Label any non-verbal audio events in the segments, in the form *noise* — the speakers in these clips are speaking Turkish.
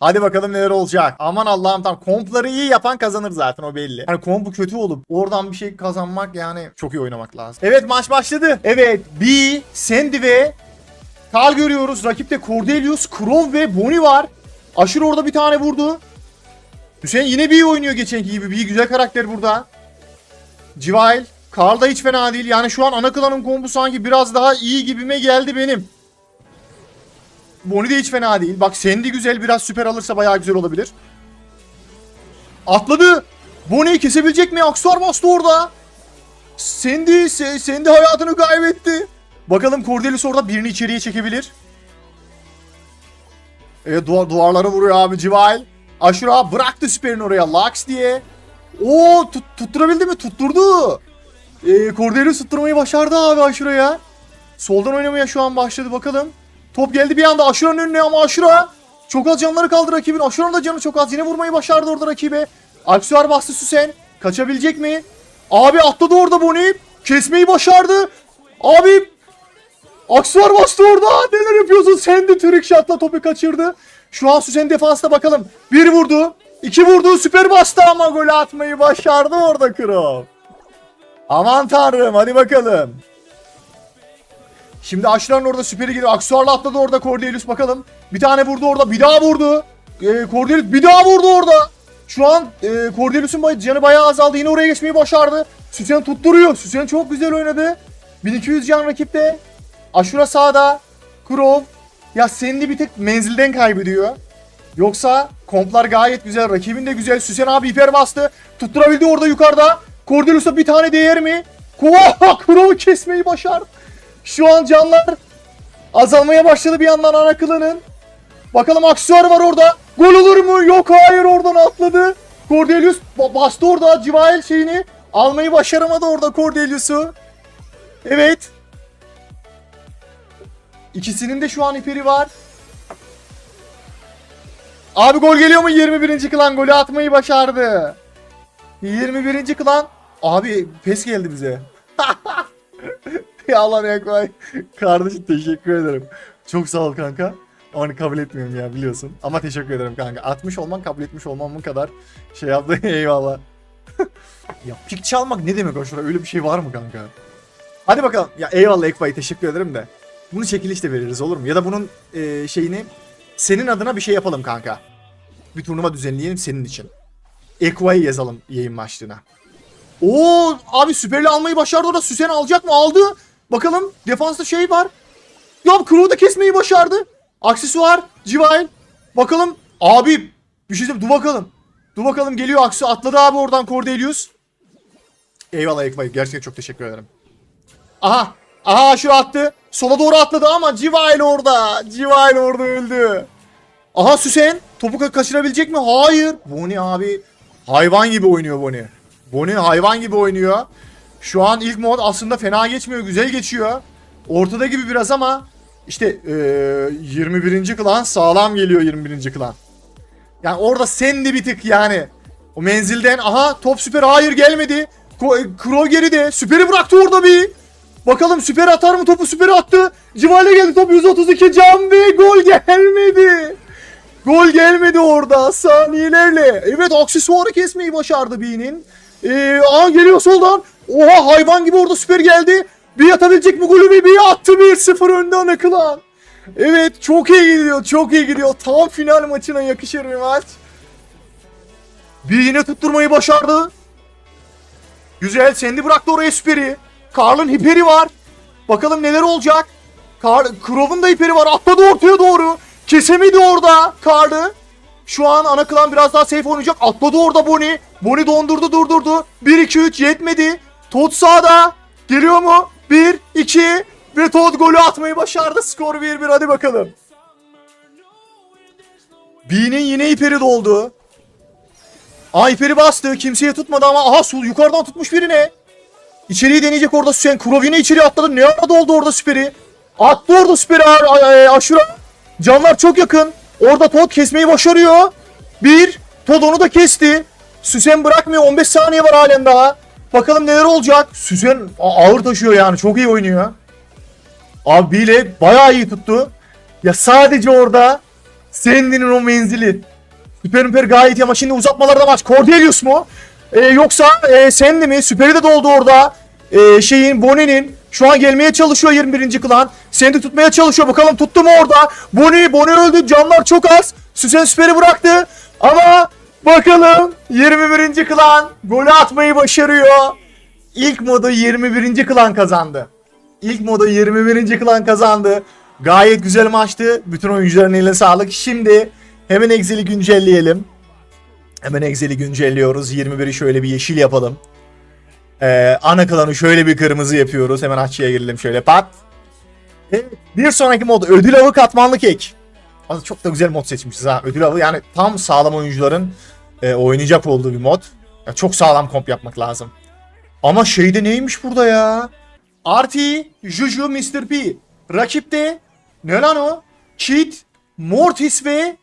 Hadi bakalım neler olacak. Aman Allah'ım tam kompları iyi yapan kazanır zaten o belli. Hani kompu kötü olup oradan bir şey kazanmak yani çok iyi oynamak lazım. Evet maç başladı. Evet B, Sandy ve Karl görüyoruz. Rakipte Cordelius, Crow ve Bonnie var. Aşır orada bir tane vurdu. Hüseyin yine B oynuyor geçenki gibi. B güzel karakter burada. Civil. Karl da hiç fena değil. Yani şu an ana klanın kombu sanki biraz daha iyi gibime geldi benim. Bonnie de hiç fena değil. Bak Sandy güzel. Biraz süper alırsa bayağı güzel olabilir. Atladı. Bonnie'yi kesebilecek mi? Aksuar bastı orada. Sandy, Sandy hayatını kaybetti. Bakalım Cordelius orada birini içeriye çekebilir. Evet duvar, duvarlara vuruyor abi Civil. Aşura bıraktı süperin oraya Lux diye. Oo tut, tutturabildi mi? Tutturdu. Ee, Cordelius tutturmayı başardı abi Aşura'ya. Soldan oynamaya şu an başladı bakalım. Top geldi bir anda Aşura'nın önüne ama Aşura çok az canları kaldı rakibin. Aşura'nın da canı çok az. Yine vurmayı başardı orada rakibe. Aksuar bastı Süsen. Kaçabilecek mi? Abi atladı orada Bonnie. Kesmeyi başardı. Abi Aksuar bastı orada. Neler yapıyorsun? Sen de trick shot'la topu kaçırdı. Şu an Süsen defansta bakalım. Bir vurdu. iki vurdu. Süper bastı ama gol atmayı başardı orada Krov. Aman tanrım hadi bakalım. Şimdi Aşıran orada süperi gidiyor. Aksuar'la atladı orada Cordelius bakalım. Bir tane vurdu orada. Bir daha vurdu. Ee, Cordelius bir daha vurdu orada. Şu an e, Cordelius'un canı bayağı azaldı. Yine oraya geçmeyi başardı. Süsen tutturuyor. Süsen çok güzel oynadı. 1200 can rakipte. Aşura sağda. Kurov. Ya Sandy bir tek menzilden kaybediyor. Yoksa komplar gayet güzel. Rakibin de güzel. Süsen abi hiper bastı. Tutturabildi orada yukarıda. Cordelius'a bir tane değer mi? Kova *laughs* Kurov'u kesmeyi başardı. Şu an canlar azalmaya başladı bir yandan ana klanın. Bakalım aksesuar var orada. Gol olur mu? Yok hayır oradan atladı. Cordelius ba- bastı orada Civael şeyini. Almayı başaramadı orada Cordelius'u. Evet. İkisinin de şu an iperi var. Abi gol geliyor mu? 21. klan golü atmayı başardı. 21. klan. Abi pes geldi bize. *laughs* *laughs* ya Allah Ekber. Kardeşim teşekkür ederim. Çok sağ ol kanka. Hani kabul etmiyorum ya biliyorsun. Ama teşekkür ederim kanka. Atmış olman kabul etmiş olmamın kadar şey yaptı. *laughs* Eyvallah. ya pik çalmak ne demek aşura? Öyle bir şey var mı kanka? Hadi bakalım. Ya eyvallah Ekbay teşekkür ederim de. Bunu çekilişte veririz olur mu? Ya da bunun e, şeyini senin adına bir şey yapalım kanka. Bir turnuva düzenleyelim senin için. Ekva'yı yazalım yayın başlığına. Oo abi süperli almayı başardı orada. Süsen alacak mı? Aldı. Bakalım defansta şey var. Ya Crow da kesmeyi başardı. Aksesuar. Civil. Bakalım. Abi bir şey. Dur bakalım. Dur bakalım geliyor Aksu. Atladı abi oradan Cordelius. Eyvallah Ekbay. Gerçekten çok teşekkür ederim. Aha. Aha şu attı. Sola doğru atladı ama Civil orada. Civil orada öldü. Aha Süsen. Topu ka- kaçırabilecek mi? Hayır. Bonnie abi. Hayvan gibi oynuyor Bonnie. Bonnie hayvan gibi oynuyor. Şu an ilk mod aslında fena geçmiyor. Güzel geçiyor. Ortada gibi biraz ama işte eee 21. klan sağlam geliyor 21. klan. Yani orada sen de bir tık yani. O menzilden aha top süper hayır gelmedi. Ko- Crow geride. Süperi bıraktı orada bir. Bakalım süper atar mı topu süperi attı. Civale geldi top 132 can ve gol gelmedi. Gol gelmedi orada saniyelerle. Evet aksesuarı kesmeyi başardı B'nin. Ee, aa geliyor soldan. Oha hayvan gibi orada süper geldi. Bir atabilecek mi golü bir attı 1-0 önde ana klan. Evet çok iyi gidiyor çok iyi gidiyor. Tam final maçına yakışır bir maç. Bir yine tutturmayı başardı. Güzel Sandy bıraktı oraya süperi. Karl'ın hiperi var. Bakalım neler olacak. Kar Crow'un da hiperi var. Atladı ortaya doğru. Kesemedi orada Karl'ı. Şu an ana klan biraz daha safe oynayacak. Atladı orada Bonnie. Bonnie dondurdu durdurdu. 1-2-3 yetmedi. Todd sağda. Geliyor mu? 1-2 ve Todd golü atmayı başardı. Skor 1-1 hadi bakalım. B'nin yine hiperi doldu. Aa hiperi bastı. Kimseye tutmadı ama aha sol yukarıdan tutmuş birine. İçeriye deneyecek orada Süsen. Kurov yine içeriye atladı. Ne arada oldu orada süperi? Attı orada süperi a- a- a- aşura. Canlar çok yakın. Orada Todd kesmeyi başarıyor. Bir. Todd onu da kesti. Süsen bırakmıyor. 15 saniye var halen daha. Bakalım neler olacak. Süsen a- ağır taşıyor yani. Çok iyi oynuyor. Abi bile bayağı iyi tuttu. Ya sadece orada Sandy'nin o menzili. Süper Müper gayet ama şimdi uzatmalarda maç. Cordelius mu? Ee, yoksa e, Sandy mi? Süper'i de doldu orada. Ee, şeyin Bonnie'nin şu an gelmeye çalışıyor 21. klan. Sandy tutmaya çalışıyor. Bakalım tuttu mu orada? Bonnie, Bonnie öldü. Canlar çok az. Süsen Süper'i bıraktı. Ama bakalım 21. klan golü atmayı başarıyor. İlk modu 21. klan kazandı. İlk modu 21. klan kazandı. Gayet güzel maçtı. Bütün oyuncuların eline sağlık. Şimdi hemen Excel'i güncelleyelim. Hemen Excel'i güncelliyoruz. 21'i şöyle bir yeşil yapalım. Ee, ana klanı şöyle bir kırmızı yapıyoruz. Hemen açıya girelim şöyle pat. Evet, bir sonraki mod ödül avı katmanlı kek. Aslında çok da güzel mod seçmişiz ha. Ödül avı yani tam sağlam oyuncuların e, oynayacak olduğu bir mod. Ya çok sağlam komp yapmak lazım. Ama şeyde neymiş burada ya? RT, Juju, Mr. P. Rakipte ne lan o? Kid, Mortis ve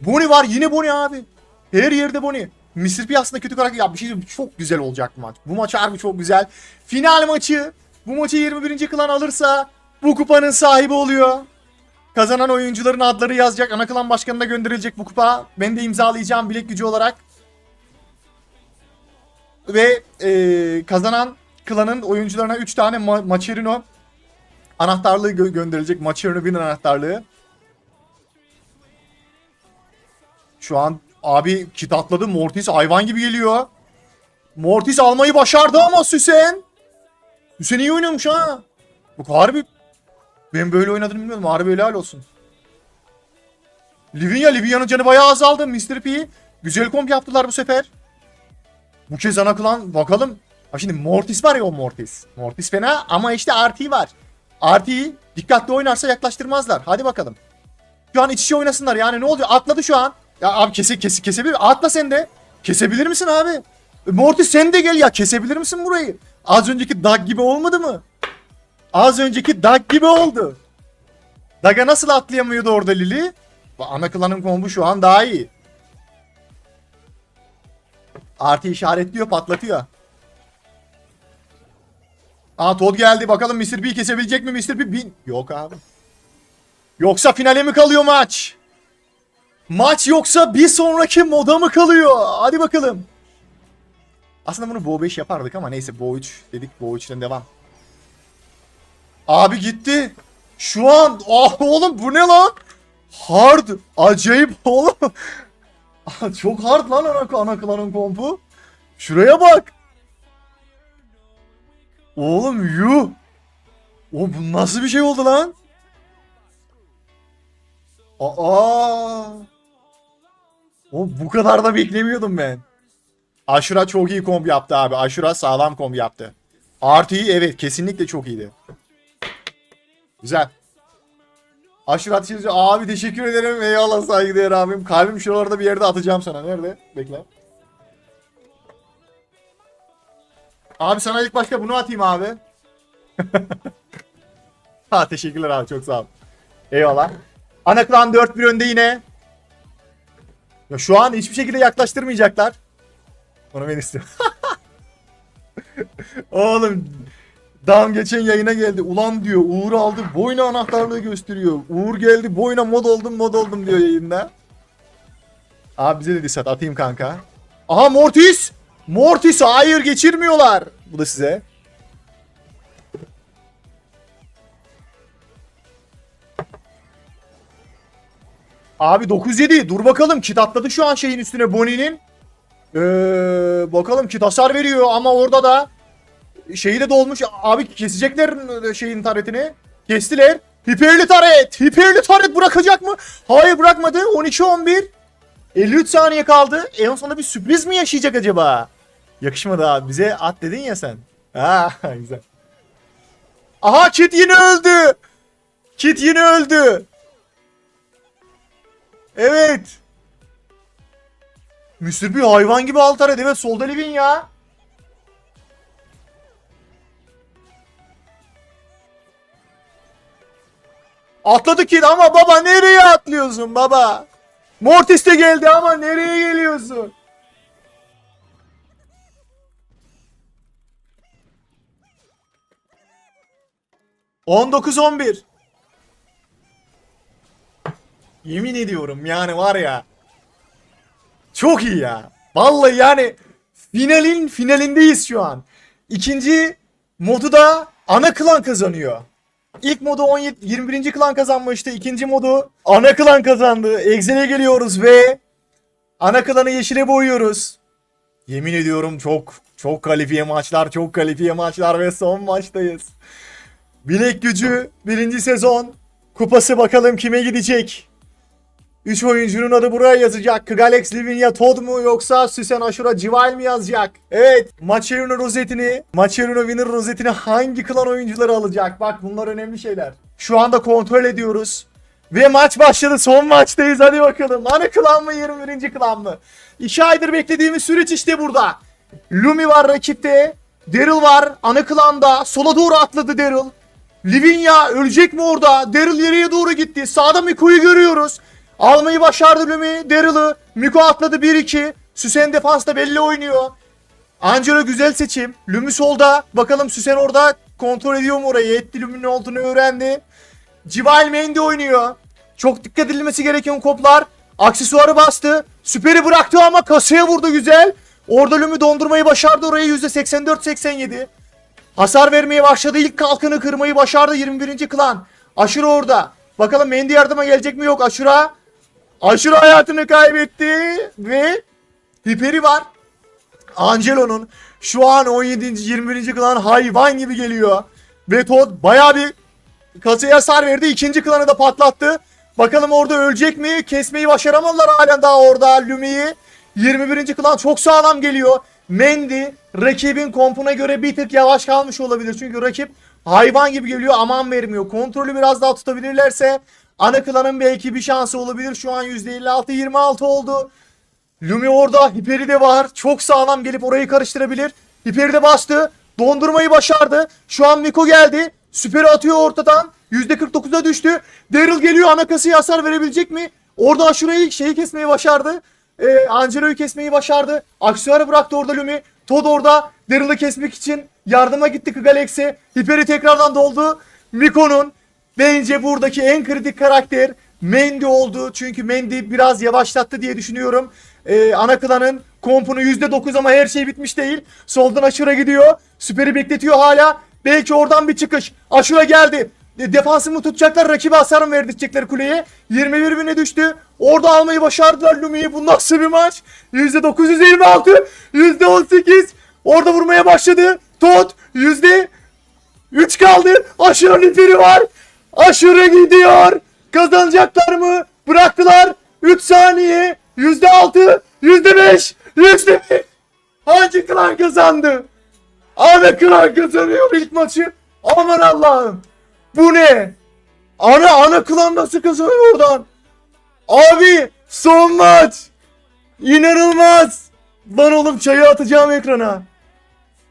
Bonnie var. Yine Bonnie abi. Her yerde Bonnie. Mr. P aslında kötü karakter. Ya bir şey diyeyim, çok güzel olacak bu maç. Bu maç harbi çok güzel. Final maçı. Bu maçı 21. klan alırsa bu kupanın sahibi oluyor. Kazanan oyuncuların adları yazacak. Ana klan başkanına gönderilecek bu kupa. Ben de imzalayacağım bilek gücü olarak. Ve e, kazanan klanın oyuncularına 3 tane ma- Macherino anahtarlığı gö- gönderilecek. Macherino bin anahtarlığı. Şu an abi kit atladı. Mortis hayvan gibi geliyor. Mortis almayı başardı ama Süsen. Süsen iyi oynamış ha. Bu harbi ben böyle oynadığını bilmiyordum. Harbi helal olsun. Livia, Livia'nın canı bayağı azaldı. Mr. P. Güzel komp yaptılar bu sefer. Bu kez ana klan bakalım. Ha şimdi Mortis var ya o Mortis. Mortis fena ama işte RT var. RT'yi dikkatli oynarsa yaklaştırmazlar. Hadi bakalım. Şu an iç içe oynasınlar yani ne oluyor? Atladı şu an. Ya abi kese, kese, kesebilir Atla sen de. Kesebilir misin abi? Mortis sen de gel ya. Kesebilir misin burayı? Az önceki Dag gibi olmadı mı? Az önceki Dag gibi oldu. Dag'a nasıl atlayamıyordu orada Lili? Ana klanın kombu şu an daha iyi. Artı işaretliyor patlatıyor. Aa Todd geldi bakalım Mr. P kesebilecek mi Mr. P? Bin. Yok abi. Yoksa finale mi kalıyor maç? Maç yoksa bir sonraki moda mı kalıyor? Hadi bakalım. Aslında bunu Bo 5 yapardık ama neyse Bo 3 dedik Bo 3'ten devam. Abi gitti. Şu an ah oğlum bu ne lan? Hard. Acayip *laughs* oğlum. Çok hard lan ana, ana klanın kompu. Şuraya bak. Oğlum yuh. O bu nasıl bir şey oldu lan? Aa. O bu kadar da beklemiyordum ben. Aşura çok iyi kombi yaptı abi. Aşura sağlam kombi yaptı. Artıyı evet kesinlikle çok iyiydi. Güzel. Aşurat Çizici abi teşekkür ederim. Eyvallah saygıdeğer abim. Kalbim şuralarda bir yerde atacağım sana. Nerede? Bekle. Abi sana ilk başta bunu atayım abi. *laughs* ha teşekkürler abi çok sağ ol. Eyvallah. Anaklan 4-1 önde yine. Ya şu an hiçbir şekilde yaklaştırmayacaklar. Onu ben istiyorum. *laughs* Oğlum Dam geçen yayına geldi. Ulan diyor Uğur aldı boyna anahtarlığı gösteriyor. Uğur geldi boyna mod oldum mod oldum diyor yayında. Abi bize de disat atayım kanka. Aha Mortis. Mortis hayır geçirmiyorlar. Bu da size. Abi 9-7 dur bakalım kit atladı şu an şeyin üstüne Bonnie'nin. Ee, bakalım kit hasar veriyor ama orada da şeyi de dolmuş. Abi kesecekler şeyin taretini. Kestiler. Hiperli taret. Hiperli taret bırakacak mı? Hayır bırakmadı. 12-11. 53 saniye kaldı. En sonunda bir sürpriz mi yaşayacak acaba? Yakışmadı abi. Bize at dedin ya sen. Ha *laughs* güzel. Aha Kit yine öldü. Kit yine öldü. Evet. Mr. bir hayvan gibi alt taret. Evet solda Livin ya. Atladı ki ama baba nereye atlıyorsun baba? Mortis de geldi ama nereye geliyorsun? On dokuz on bir. Yemin ediyorum yani var ya. Çok iyi ya. Vallahi yani finalin finalindeyiz şu an. İkinci modu da ana klan kazanıyor. İlk modu 17 21. klan kazanmıştı. İkinci modu ana klan kazandı. Excel'e geliyoruz ve ana klanı yeşile boyuyoruz. Yemin ediyorum çok çok kalifiye maçlar, çok kalifiye maçlar ve son maçtayız. Bilek gücü birinci sezon kupası bakalım kime gidecek? 3 oyuncunun adı buraya yazacak. Kgalex Livinia Todd mu yoksa Süsen Aşura Cival mi yazacak? Evet. Macherino rozetini, Macherino Winner rozetini hangi klan oyuncuları alacak? Bak bunlar önemli şeyler. Şu anda kontrol ediyoruz. Ve maç başladı. Son maçtayız. Hadi bakalım. Ana klan mı 21. klan mı? 2 aydır beklediğimiz süreç işte burada. Lumi var rakipte. Daryl var. Ana klanda. Sola doğru atladı Daryl. Livinia ölecek mi orada? Daryl ileriye doğru gitti. Sağda Miko'yu görüyoruz. Almayı başardı Lumi. Daryl'ı. Miko atladı 1-2. Süsen defansta belli oynuyor. Angelo güzel seçim. Lumi solda. Bakalım Süsen orada kontrol ediyor mu orayı? Etti Lumi'nin olduğunu öğrendi. Cival Mendy oynuyor. Çok dikkat edilmesi gereken koplar. Aksesuarı bastı. Süperi bıraktı ama kasaya vurdu güzel. Orada Lumi dondurmayı başardı orayı %84-87. Hasar vermeye başladı. İlk kalkanı kırmayı başardı 21. klan. Aşura orada. Bakalım Mendy yardıma gelecek mi yok Aşura. Aşura hayatını kaybetti ve Hiperi var. Angelo'nun şu an 17. 21. klan hayvan gibi geliyor. Ve Todd bayağı bir kasaya hasar verdi. İkinci klanı da patlattı. Bakalım orada ölecek mi? Kesmeyi başaramadılar halen daha orada Lumi'yi. 21. klan çok sağlam geliyor. Mendy rakibin kompuna göre bir tık yavaş kalmış olabilir. Çünkü rakip hayvan gibi geliyor aman vermiyor. Kontrolü biraz daha tutabilirlerse ana klanın belki bir şansı olabilir. Şu an %56-26 oldu. Lumi orada. Hiperi de var. Çok sağlam gelip orayı karıştırabilir. Hiperi de bastı. Dondurmayı başardı. Şu an Miko geldi. Süperi atıyor ortadan. %49'a düştü. Daryl geliyor. Anakasıya hasar verebilecek mi? Orada şurayı şeyi kesmeyi başardı. Ee, Angelo'yu kesmeyi başardı. Aksesuarı bıraktı orada Lumi. Todd orada. Daryl'ı kesmek için yardıma gitti Galaxy. Hiperi tekrardan doldu. Miko'nun bence buradaki en kritik karakter Mendy oldu. Çünkü Mendy biraz yavaşlattı diye düşünüyorum. Ee, ana klanın kompunu %9 ama her şey bitmiş değil. Soldan Aşura gidiyor. Süperi bekletiyor hala. Belki oradan bir çıkış. Aşura geldi. De- Defansı mı tutacaklar? Rakibe hasar mı verdirecekler kuleye? 21 bine düştü. Orada almayı başardılar Lumi'yi. Bu nasıl bir maç? %926. %18. Orada vurmaya başladı. Yüzde 3 kaldı. Aşırı nifiri var. Aşırı gidiyor. Kazanacaklar mı? Bıraktılar. 3 saniye. Yüzde 6. Yüzde 5. Yüzde 1. Hangi klan kazandı? Ana klan kazanıyor ilk maçı. Aman Allah'ım. Bu ne? Ana ana klan nasıl kazanıyor oradan? Abi son maç. İnanılmaz. Lan oğlum çayı atacağım ekrana.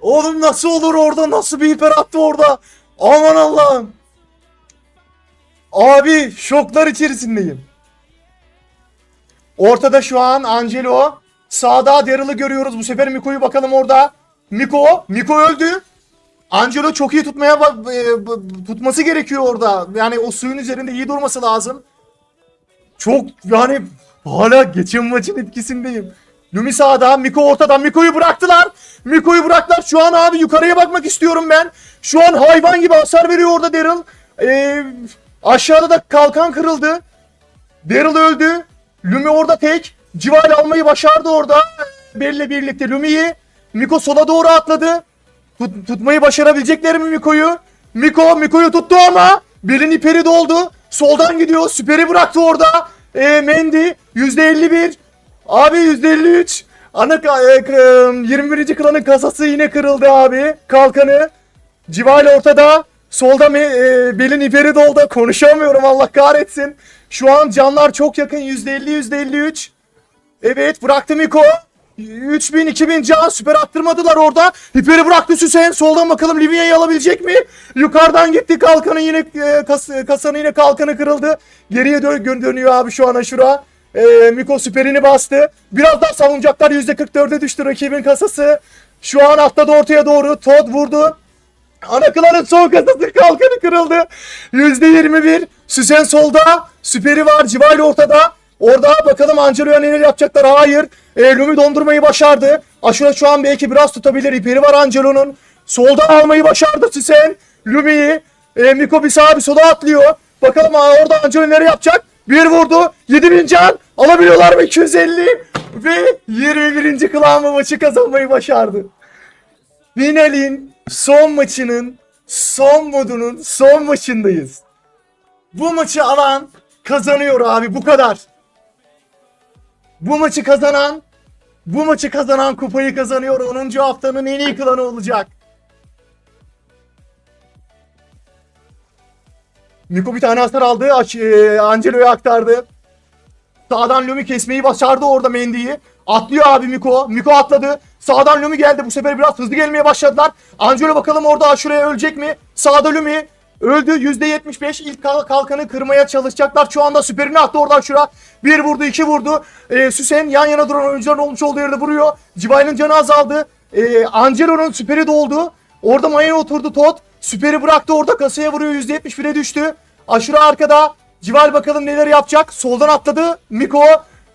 Oğlum nasıl olur orada? Nasıl bir hiper attı orada? Aman Allah'ım. Abi şoklar içerisindeyim. Ortada şu an Angelo. Sağda Daryl'ı görüyoruz. Bu sefer Miko'yu bakalım orada. Miko. Miko öldü. Angelo çok iyi tutmaya bak- e, tutması gerekiyor orada. Yani o suyun üzerinde iyi durması lazım. Çok yani hala geçen maçın etkisindeyim. Lumi sağda, Miko ortada. Miko'yu bıraktılar. Miko'yu bıraktılar. Şu an abi yukarıya bakmak istiyorum ben. Şu an hayvan gibi hasar veriyor orada Daryl. Ee, aşağıda da kalkan kırıldı. Daryl öldü. Lumi orada tek. Cival almayı başardı orada. Belli birlikte Lumi'yi. Miko sola doğru atladı. Tut- tutmayı başarabilecekler mi Miko'yu? Miko, Miko'yu tuttu ama Belin iperi doldu. Soldan gidiyor. Süperi bıraktı orada. E, Mendy %51. Abi %53. Ana e, k- 21. klanın kasası yine kırıldı abi. Kalkanı. Cival ortada. Solda me, e, belin iperi doldu. Konuşamıyorum Allah kahretsin. Şu an canlar çok yakın. %50 %53. Evet bıraktı Miko. 3000 2000 can süper attırmadılar orada. Hiperi bıraktı Süsen. Soldan bakalım Livia'yı alabilecek mi? Yukarıdan gitti kalkanı yine e, kas, kasanı yine kalkanı kırıldı. Geriye dön dönüyor abi şu an aşura. E, Miko süperini bastı. Biraz daha savunacaklar. %44'e düştü rakibin kasası. Şu an atladı ortaya doğru. Todd vurdu. Anakıların son kasası kalkanı kırıldı. %21. Süsen solda. Süperi var. Civayla ortada. Orada bakalım Angelo'ya neler yapacaklar. Hayır. E, Lumi dondurmayı başardı. Aşura şu an belki biraz tutabilir. İperi var Angelo'nun. Solda almayı başardı Süsen. Lumi'yi. E, Miko bir sağa bir sola atlıyor. Bakalım orada Angelo neler yapacak. Bir vurdu. 7000 can. Alabiliyorlar mı? 250. Ve 21. klan maçı kazanmayı başardı. Finalin son maçının son modunun son maçındayız. Bu maçı alan kazanıyor abi bu kadar. Bu maçı kazanan bu maçı kazanan kupayı kazanıyor. 10. haftanın en iyi klanı olacak. Miko bir tane hasar aldı. E, Angelo'ya aktardı. Sağdan Lumi kesmeyi başardı orada Mendy'yi. Atlıyor abi Miko. Miko atladı. Sağdan Lumi geldi. Bu sefer biraz hızlı gelmeye başladılar. Angelo bakalım orada Aşura'ya ölecek mi? Sağda Lumi. Öldü. %75 ilk kal- kalkanı kırmaya çalışacaklar. Şu anda süperini attı orada Aşura. Bir vurdu, iki vurdu. Ee, Süsen yan yana duran oyuncuların olmuş olduğu yerde vuruyor. Cibay'ın canı azaldı. Ee, Angelo'nun süperi doldu. Orada Maya'ya oturdu Tot. Süperi bıraktı orada kasaya vuruyor. %71'e düştü. Aşura arkada. Cival bakalım neler yapacak. Soldan atladı. Miko.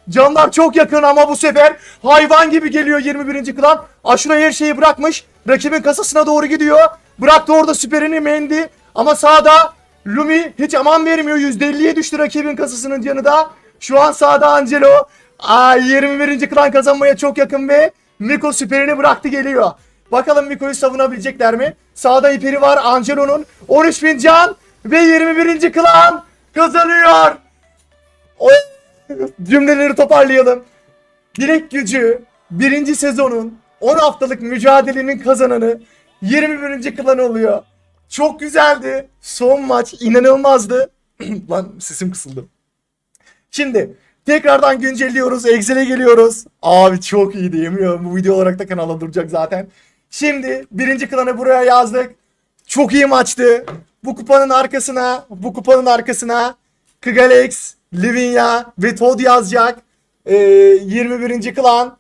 Canlar çok yakın ama bu sefer hayvan gibi geliyor 21. klan. Aşura her şeyi bırakmış. Rakibin kasasına doğru gidiyor. Bıraktı orada süperini Mendy. Ama sağda Lumi hiç aman vermiyor. %50'ye düştü rakibin kasasının canı da. Şu an sağda Angelo. Aa, 21. klan kazanmaya çok yakın ve Miko süperini bıraktı geliyor. Bakalım Miko'yu savunabilecekler mi? Sağda iperi var Angelo'nun. 13.000 can ve 21. klan kazanıyor. O cümleleri toparlayalım. Direkt gücü birinci sezonun 10 haftalık mücadelenin kazananı 21. klan oluyor. Çok güzeldi. Son maç inanılmazdı. *clears throat* Lan sesim kısıldı. Şimdi tekrardan güncelliyoruz. Excel'e geliyoruz. Abi çok iyiydi yemiyorum. Bu video olarak da kanala duracak zaten. Şimdi birinci klanı buraya yazdık. Çok iyi maçtı. Bu kupanın arkasına, bu kupanın arkasına Kgalex, Livinya ve Todd yazacak. Ee, 21. klan.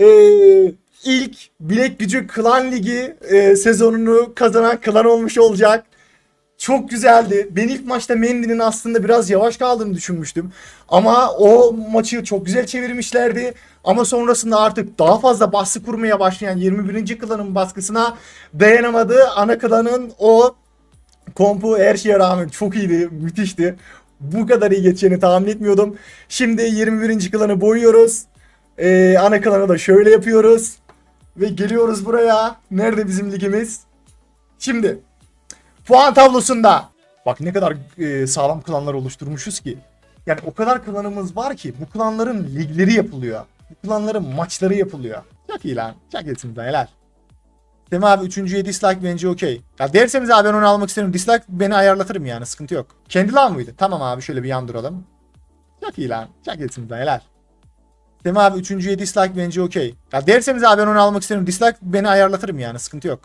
Ee, ilk Bilek Gücü Klan Ligi e, sezonunu kazanan klan olmuş olacak. Çok güzeldi. Ben ilk maçta Mendy'nin aslında biraz yavaş kaldığını düşünmüştüm. Ama o maçı çok güzel çevirmişlerdi. Ama sonrasında artık daha fazla baskı kurmaya başlayan 21. klanın baskısına dayanamadı. Ana klanın o kompu her şeye rağmen çok iyiydi. Müthişti. Bu kadar iyi geçeceğini tahmin etmiyordum. Şimdi 21. klanı boyuyoruz. Ee, ana klanı da şöyle yapıyoruz. Ve geliyoruz buraya. Nerede bizim ligimiz? Şimdi puan tablosunda. Bak ne kadar e, sağlam klanlar oluşturmuşuz ki. Yani o kadar klanımız var ki bu klanların ligleri yapılıyor. Bu klanların maçları yapılıyor. Çok iyi lan. Çok iyisiniz helal. Değil mi abi? Üçüncüye dislike bence okey. Ya derseniz abi ben onu almak isterim. Dislike beni ayarlatırım yani sıkıntı yok. Kendi lan mıydı? Tamam abi şöyle bir yan duralım. Çok iyi lan. Çok iyisiniz helal. Değil mi abi? Üçüncüye dislike bence okey. Ya derseniz abi ben onu almak isterim. Dislike beni ayarlatırım yani sıkıntı yok.